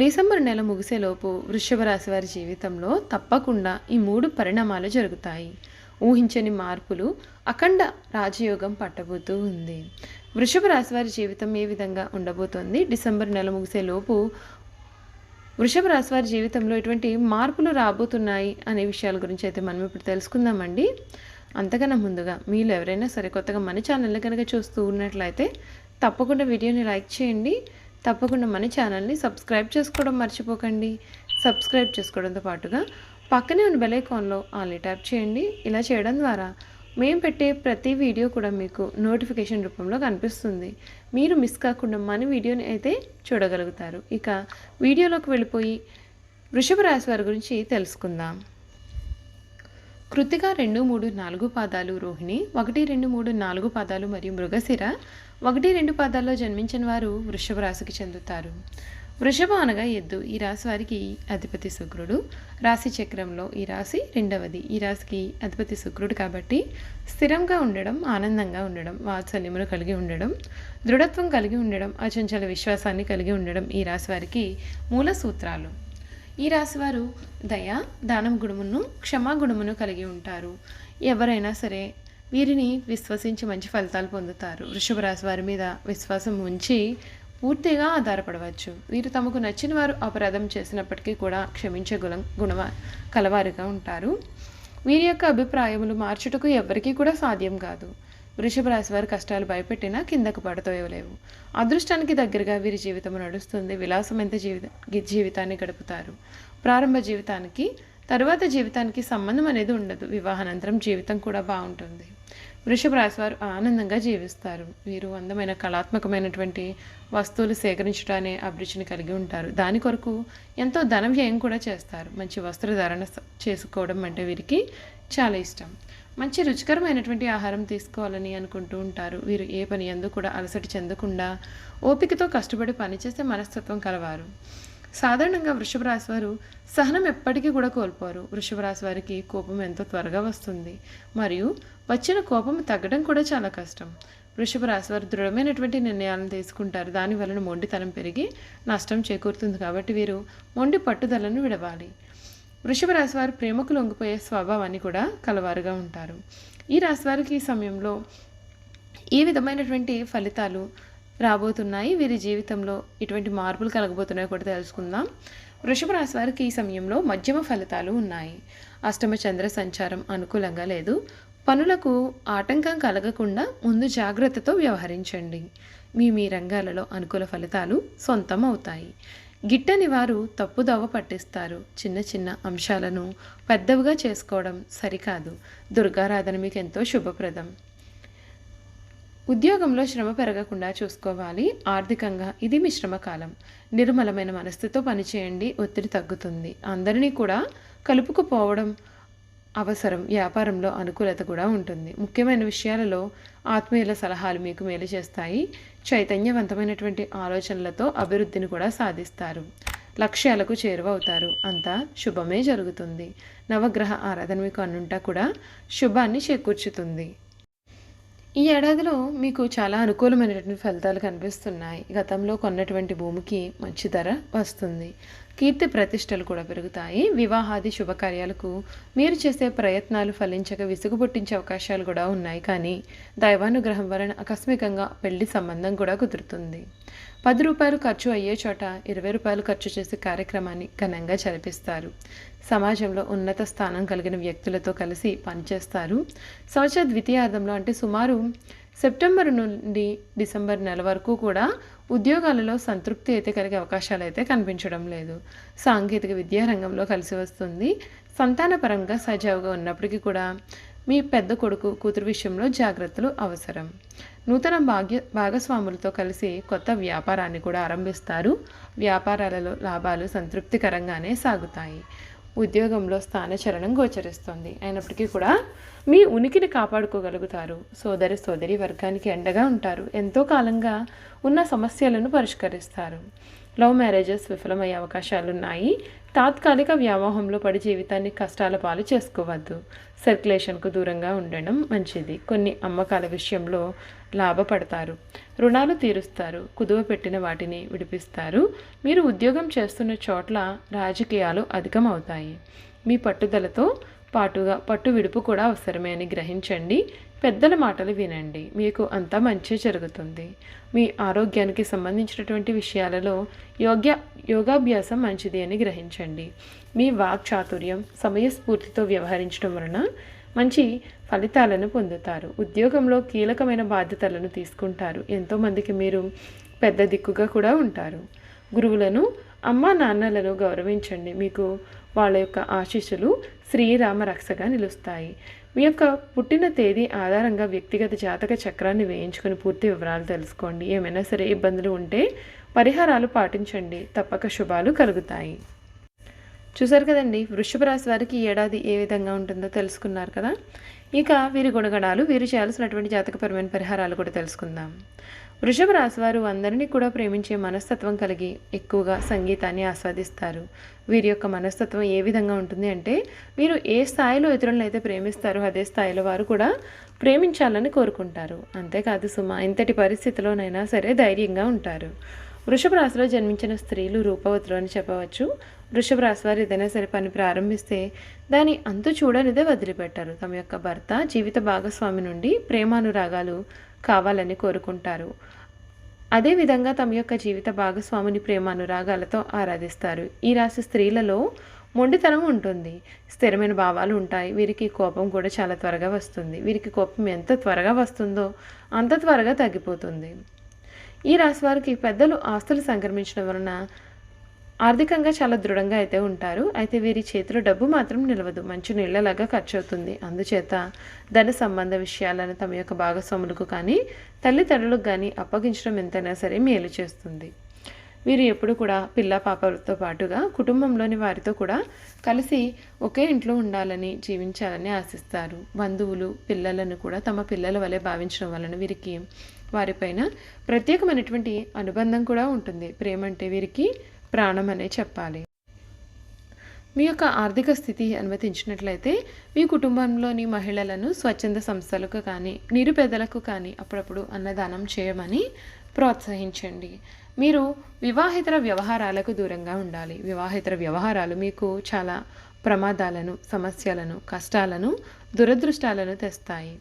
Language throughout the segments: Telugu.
డిసెంబర్ నెల ముగిసేలోపు వృషభ రాశి వారి జీవితంలో తప్పకుండా ఈ మూడు పరిణామాలు జరుగుతాయి. ఊహించని మార్పులు అఖండ రాజయోగం పట్టబోతూ ఉంది. వృషభ రాశి వారి జీవితం ఏ విధంగా ఉండబోతోంది? డిసెంబర్ నెల ముగిసేలోపు వృషభ రాశి వారి జీవితంలో ఎటువంటి మార్పులు రాబోతున్నాయి అనే విషయాల గురించి అయితే మనం ఇప్పుడు తెలుసుకుందామండి. అంతకన్నా ముందుగా మీరు ఎవరైనా సరే కొత్తగా మన ఛానల్ని కనుక చూస్తూ ఉన్నట్లయితే తప్పకుండా వీడియోని లైక్ చేయండి. తప్పకుండా మన ఛానల్ని సబ్స్క్రైబ్ చేసుకోవడం మర్చిపోకండి. సబ్స్క్రైబ్ చేసుకోవడంతో పాటుగా పక్కనే ఉన్న బెల్ ఐకాన్లో ఆన్లీ ట్యాప్ చేయండి. ఇలా చేయడం ద్వారా మేము పెట్టే ప్రతి వీడియో కూడా మీకు నోటిఫికేషన్ రూపంలో కనిపిస్తుంది. మీరు మిస్ కాకుండా మన వీడియోని అయితే చూడగలుగుతారు. ఇక వీడియోలోకి వెళ్ళిపోయి వృషభ రాశి వారి గురించి తెలుసుకుందాం. కృతిక రెండు మూడు నాలుగు పాదాలు రోహిణి ఒకటి రెండు మూడు నాలుగు పాదాలు మరియు మృగశిర ఒకటి రెండు పాదాల్లో జన్మించిన వారు వృషభ రాశికి చెందుతారు. వృషభం అనగా ఎద్దు. ఈ రాశి వారికి అధిపతి శుక్రుడు. రాశి చక్రంలో ఈ రాశి రెండవది. ఈ రాశికి అధిపతి శుక్రుడు కాబట్టి స్థిరంగా ఉండడం ఆనందంగా ఉండడం వాత్సల్యమును కలిగి ఉండడం దృఢత్వం కలిగి ఉండడం అచంచల విశ్వాసాన్ని కలిగి ఉండడం ఈ రాశి వారికి మూల సూత్రాలు. ఈ రాశివారు దయ దానం గుణమును క్షమా గుణమును కలిగి ఉంటారు. ఎవరైనా సరే వీరిని విశ్వసించి మంచి ఫలితాలు పొందుతారు. వృషభ రాశి వారి మీద విశ్వాసం ఉంచి పూర్తిగా ఆధారపడవచ్చు. వీరు తమకు నచ్చిన వారు అపరాధం చేసినప్పటికీ కూడా క్షమించే గుణం గుణమ కలవారుగా ఉంటారు. వీరి యొక్క అభిప్రాయములు మార్చుటకు ఎవరికీ కూడా సాధ్యం కాదు. వృషభ రాశి వారి కష్టాలు భయపెట్టినా కిందకు పడతోయలేవు. అదృష్టానికి దగ్గరగా వీరి జీవితం నడుస్తుంది. విలాసమైన జీవిత జీవితాన్ని గడుపుతారు? ప్రారంభ జీవితానికి తరువాత జీవితానికి సంబంధం అనేది ఉండదు. వివాహానంతరం జీవితం కూడా బాగుంటుంది. వృషభ రాశి వారు ఆనందంగా జీవిస్తారు. వీరు అందమైన కళాత్మకమైనటువంటి వస్తువులు సేకరించడానే అభిరుచిని కలిగి ఉంటారు. దాని కొరకు ఎంతో ధన వ్యయం కూడా చేస్తారు. మంచి వస్త్రధారణ చేసుకోవడం అంటే వీరికి చాలా ఇష్టం. మంచి రుచికరమైనటువంటి ఆహారం తీసుకోవాలని అనుకుంటూ ఉంటారు. వీరు ఏ పని ఎందు కూడా అలసట చెందకుండా ఓపికతో కష్టపడి పనిచేసే మనస్తత్వం కలవారు. సాధారణంగా వృషభ రాశి వారు సహనం ఎప్పటికీ కూడా కోల్పోరు. వృషభ రాశి వారికి కోపం ఎంతో త్వరగా వస్తుంది. మరియు వచ్చిన కోపం తగ్గడం కూడా చాలా కష్టం. వృషభ రాశి వారు దృఢమైనటువంటి నిర్ణయాలను తీసుకుంటారు. దాని వలన మొండితనం పెరిగి నష్టం చేకూరుతుంది కాబట్టి వీరు మొండి పట్టుదలను విడవాలి. వృషభ రాశి వారు ప్రేమకు లొంగిపోయే స్వభావాన్ని కూడా కలవారుగా ఉంటారు. ఈ రాశి వారికి ఈ సమయంలో ఏ విధమైనటువంటి ఫలితాలు రాబోతున్నాయి? వీరి జీవితంలో ఇటువంటి మార్పులు కలగబోతున్నాయో కూడా తెలుసుకుందాం. వృషభ రాశి వారికి ఈ సమయంలో మధ్యమ ఫలితాలు ఉన్నాయి. అష్టమ చంద్ర సంచారం అనుకూలంగా లేదు. పనులకు ఆటంకం కలగకుండా ముందు జాగ్రత్తతో వ్యవహరించండి. మీ మీ రంగాలలో అనుకూల ఫలితాలు సొంతం అవుతాయి. గిట్టని వారు తప్పుదోవ పట్టిస్తారు. చిన్న చిన్న అంశాలను పెద్దవిగా చేసుకోవడం సరికాదు. దుర్గారాధన మీకు ఎంతో శుభప్రదం. ఉద్యోగంలో శ్రమ పెరగకుండా చూసుకోవాలి. ఆర్థికంగా ఇది మిశ్రమ కాలం నిర్మలమైన మనస్థితో పనిచేయండి. ఒత్తిడి తగ్గుతుంది. అందరినీ కూడా కలుపుకుపోవడం అవసరం వ్యాపారంలో అనుకూలత కూడా ఉంటుంది. ముఖ్యమైన విషయాలలో ఆత్మీయుల సలహాలు మీకు మేలు చేస్తాయి. చైతన్యవంతమైనటువంటి ఆలోచనలతో అభివృద్ధిని కూడా సాధిస్తారు. లక్ష్యాలకు చేరువవుతారు. అంతా శుభమే జరుగుతుంది. నవగ్రహ ఆరాధన మీకు అన్నుంటా కూడా శుభాన్ని చేకూర్చుతుంది. ఈ ఏడాదిలో మీకు చాలా అనుకూలమైనటువంటి ఫలితాలు కనిపిస్తున్నాయి. గతంలో కొన్నటువంటి భూమికి మంచి ధర వస్తుంది. కీర్తి ప్రతిష్టలు కూడా పెరుగుతాయి. వివాహాది శుభకార్యాలకు మీరు చేసే ప్రయత్నాలు ఫలించక విసుగు పుట్టించే అవకాశాలు కూడా ఉన్నాయి. కానీ దైవానుగ్రహం వలన ఆకస్మికంగా పెళ్ళి సంబంధం కూడా కుదురుతుంది. పది రూపాయలు ఖర్చు అయ్యే చోట ఇరవై రూపాయలు ఖర్చు చేసే కార్యక్రమాన్ని ఘనంగా జరిపిస్తారు. సమాజంలో ఉన్నత స్థానం కలిగిన వ్యక్తులతో కలిసి పనిచేస్తారు. సంవత్సర ద్వితీయార్థంలో అంటే సుమారు సెప్టెంబర్ నుండి డిసెంబర్ నెల వరకు కూడా ఉద్యోగాలలో సంతృప్తి అయితే కలిగే అవకాశాలు అయితే కనిపించడం లేదు. సాంకేతిక విద్యా రంగంలో కలిసి వస్తుంది. సంతానపరంగా సజావుగా ఉన్నప్పటికీ కూడా మీ పెద్ద కొడుకు కూతురు విషయంలో జాగ్రత్తలు అవసరం. నూతన భాగ్య భాగస్వాములతో కలిసి కొత్త వ్యాపారాన్ని కూడా ఆరంభిస్తారు. వ్యాపారాలలో లాభాలు సంతృప్తికరంగానే సాగుతాయి. ఉద్యోగంలో స్థానచరణం గోచరిస్తుంది. అయినప్పటికీ కూడా మీ ఉనికిని కాపాడుకోగలుగుతారు. సోదరి సోదరి వర్గానికి అండగా ఉంటారు. ఎంతో కాలంగా ఉన్న సమస్యలను పరిష్కరిస్తారు. లవ్ మ్యారేజెస్ విఫలమయ్యే అవకాశాలు ఉన్నాయి. తాత్కాలిక వ్యామోహంలో పడి జీవితాన్ని కష్టాల పాలు చేసుకోవద్దు. సర్క్యులేషన్కు దూరంగా ఉండడం మంచిది. కొన్ని అమ్మకాల విషయంలో లాభపడతారు. రుణాలు తీరుస్తారు. కుదువ పెట్టిన వాటిని విడిపిస్తారు. మీరు ఉద్యోగం చేస్తున్న చోట్ల రాజకీయాలు అధికమవుతాయి. మీ పట్టుదలతో పాటుగా పట్టు విడుపు కూడా అవసరమే అని గ్రహించండి. పెద్దల మాటలు వినండి. మీకు అంతా మంచి జరుగుతుంది. మీ ఆరోగ్యానికి సంబంధించినటువంటి విషయాలలో యోగ్య యోగాభ్యాసం మంచిది అని గ్రహించండి. మీ వాక్ చాతుర్యం సమయస్ఫూర్తితో వ్యవహరించడం వలన మంచి ఫలితాలను పొందుతారు. ఉద్యోగంలో కీలకమైన బాధ్యతలను తీసుకుంటారు. ఎంతోమందికి మీరు పెద్ద దిక్కుగా కూడా ఉంటారు. గురువులను అమ్మా నాన్నలను గౌరవించండి. మీకు వాళ్ళ యొక్క ఆశీస్సులు శ్రీరామ రక్షగా నిలుస్తాయి. మీ యొక్క పుట్టిన తేదీ ఆధారంగా వ్యక్తిగత జాతక చక్రాన్ని వేయించుకుని పూర్తి వివరాలు తెలుసుకోండి. ఏమైనా సరే ఇబ్బందులు ఉంటే పరిహారాలు పాటించండి. తప్పక శుభాలు కలుగుతాయి. చూసారు కదండి వృషభ రాశి వారికి ఏడాది ఏ విధంగా ఉంటుందో తెలుసుకున్నారు కదా? ఇక వీరి గుణగణాలు వీరు చేయాల్సినటువంటి జాతకపరమైన పరిహారాలు కూడా తెలుసుకుందాం. వృషభ రాశి వారు అందరినీ కూడా ప్రేమించే మనస్తత్వం కలిగి ఎక్కువగా సంగీతాన్ని ఆస్వాదిస్తారు. వీరి యొక్క మనస్తత్వం ఏ విధంగా ఉంటుంది అంటే వీరు ఏ స్థాయిలో ఇతరులను అయితే ప్రేమిస్తారో అదే స్థాయిలో వారు కూడా ప్రేమించాలని కోరుకుంటారు. అంతేకాదు సుమ ఇంతటి పరిస్థితిలోనైనా సరే ధైర్యంగా ఉంటారు. వృషభ రాశిలో జన్మించిన స్త్రీలు రూపవతులు అని చెప్పవచ్చు. వృషభ రాశి వారు ఏదైనా సరే పని ప్రారంభిస్తే దాని అంతు చూడనిదే వదిలిపెట్టారు. తమ యొక్క భర్త జీవిత భాగస్వామి నుండి ప్రేమానురాగాలు కావాలని కోరుకుంటారు. అదేవిధంగా తమ యొక్క జీవిత భాగస్వామిని ప్రేమానురాగాలతో ఆరాధిస్తారు. ఈ రాశి స్త్రీలలో మొండితనం ఉంటుంది. స్థిరమైన భావాలు ఉంటాయి. వీరికి కోపం కూడా చాలా త్వరగా వస్తుంది. వీరికి కోపం ఎంత త్వరగా వస్తుందో అంత త్వరగా తగ్గిపోతుంది. ఈ రాశి వారికి పెద్దలు ఆస్తులు సంక్రమించడం వలన ఆర్థికంగా చాలా దృఢంగా అయితే ఉంటారు. అయితే వీరి చేతిలో డబ్బు మాత్రం నిలవదు. మంచి నీళ్ళలాగా ఖర్చు అవుతుంది అందుచేత ధన సంబంధ విషయాలను తమ యొక్క భాగస్వాములకు కానీ తల్లిదండ్రులకు కానీ అప్పగించడం ఎంతైనా సరే మేలు చేస్తుంది. వీరు ఎప్పుడు కూడా పిల్ల పాపలతో పాటుగా కుటుంబంలోని వారితో కూడా కలిసి ఒకే ఇంట్లో ఉండాలని జీవించాలని ఆశిస్తారు. బంధువులు పిల్లలను కూడా తమ పిల్లల వలె భావించడం వలన వీరికి వారిపైన ప్రత్యేకమైనటువంటి అనుబంధం కూడా ఉంటుంది. ప్రేమ అంటే వీరికి ప్రాణం అనే చెప్పాలి. మీ యొక్క ఆర్థిక స్థితి అనుమతించినట్లయితే మీ కుటుంబంలోని మహిళలను స్వచ్ఛంద సంస్థలకు కానీ నిరుపేదలకు కానీ అప్పుడప్పుడు అన్నదానం చేయమని ప్రోత్సహించండి. మీరు వివాహేతర వ్యవహారాలకు దూరంగా ఉండాలి. వివాహేతర వ్యవహారాలు మీకు చాలా ప్రమాదాలను సమస్యలను కష్టాలను దురదృష్టాలను తెస్తాయి.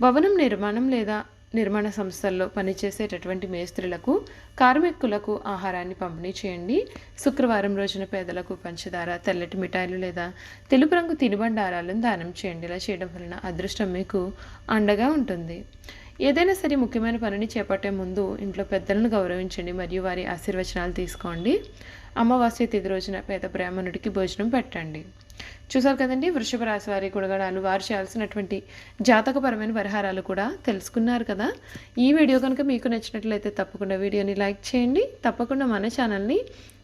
భవనం నిర్మాణం లేదా నిర్మాణ సంస్థల్లో పనిచేసేటటువంటి మేస్త్రులకు కార్మికులకు ఆహారాన్ని పంపిణీ చేయండి. శుక్రవారం రోజున పేదలకు పంచదార తెల్లటి మిఠాయిలు లేదా తెలుపు రంగు తినుబండారాలను దానం చేయండి. ఇలా చేయడం వలన అదృష్టం మీకు అండగా ఉంటుంది. ఏదైనా సరే ముఖ్యమైన పనిని చేపట్టే ముందు ఇంట్లో పెద్దలను గౌరవించండి మరియు వారి ఆశీర్వచనాలు తీసుకోండి. అమావాస్య తిథి రోజున పేద బ్రాహ్మణుడికి భోజనం పెట్టండి. చూసారు కదండి వృషభ రాశి వారి గుణగణాలు. వారు చేయాల్సినటువంటి జాతకపరమైన పరిహారాలు కూడా తెలుసుకున్నారు కదా. ఈ వీడియో కనుక మీకు నచ్చినట్లయితే తప్పకుండా వీడియోని లైక్ చేయండి. తప్పకుండా మన ఛానల్ని